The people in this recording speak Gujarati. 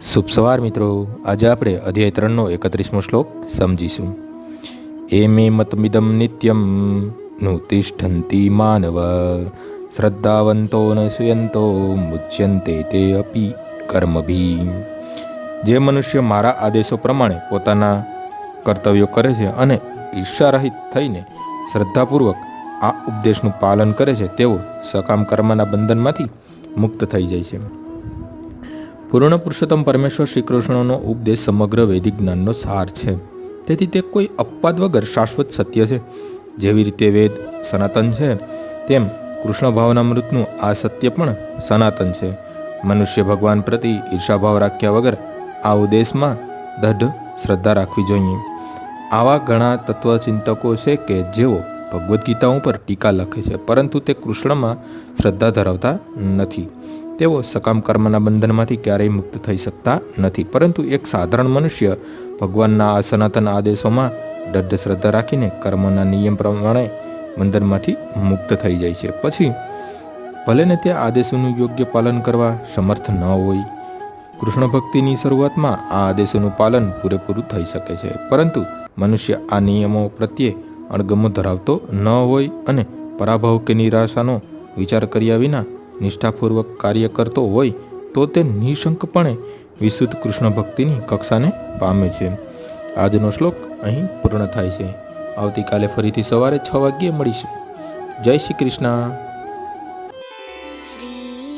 શુભ સવાર મિત્રો. આજે આપણે અધ્યાય ત્રણનો એકત્રીસમો શ્લોક સમજીશું. એમે મતમિદમ નિત્યમ નુતિષ્ઠંતિ માનવ. શ્રદ્ધાવંતો ન સુયંતો મુચ્યંતે તે અપી કર્મભી. જે મનુષ્ય મારા આદેશો પ્રમાણે પોતાના કર્તવ્યો કરે છે અને ઈર્ષારહિત થઈને શ્રદ્ધાપૂર્વક આ ઉપદેશનું પાલન કરે છે, તેઓ સકામ કર્મના બંધનમાંથી મુક્ત થઈ જાય છે. પૂર્ણ પુરુષોત્તમ પરમેશ્વર શ્રી કૃષ્ણનો ઉપદેશ સમગ્ર વૈદિક જ્ઞાનનો સાર છે. તેથી તે કોઈ અપવાદ વગર શાશ્વત સત્ય છે. જેવી રીતે વેદ સનાતન છે, તેમ કૃષ્ણ ભાવનામૃતનું આ સત્ય પણ સનાતન છે. મનુષ્ય ભગવાન પ્રતિ ઈર્ષાભાવ રાખ્યા વગર આ ઉદ્દેશમાં દઢ શ્રદ્ધા રાખવી જોઈએ. આવા ઘણા તત્વચિંતકો છે કે જેઓ ભગવદ્ ગીતા ઉપર ટીકા લખે છે, પરંતુ તે કૃષ્ણમાં શ્રદ્ધા ધરાવતા નથી. તેઓ સકામ કર્મના બંધનમાંથી ક્યારેય મુક્ત થઈ શકતા નથી. પરંતુ એક સાધારણ મનુષ્ય ભગવાનના આ સનાતન આદેશોમાં દઢ શ્રદ્ધા રાખીને કર્મના નિયમ પ્રમાણે બંધનમાંથી મુક્ત થઈ જાય છે. પછી ભલેને તે આદેશોનું યોગ્ય પાલન કરવા સમર્થ ન હોય, કૃષ્ણ ભક્તિની શરૂઆતમાં આ આદેશોનું પાલન પૂરેપૂરું થઈ શકે છે. પરંતુ મનુષ્ય આ નિયમો પ્રત્યે અણગમો ધરાવતો ન હોય અને પરાભવ કે નિરાશાનો વિચાર કર્યા વિના નિષ્ઠાપૂર્વક કાર્ય કરતો હોય તો તે નિશંકપણે વિશુદ્ધ કૃષ્ણ ભક્તિની કક્ષાને પામે છે. આજનો શ્લોક અહીં પૂર્ણ થાય છે. આવતીકાલે ફરીથી સવારે છ વાગ્યે મળીશું. જય શ્રી કૃષ્ણ. શ્રી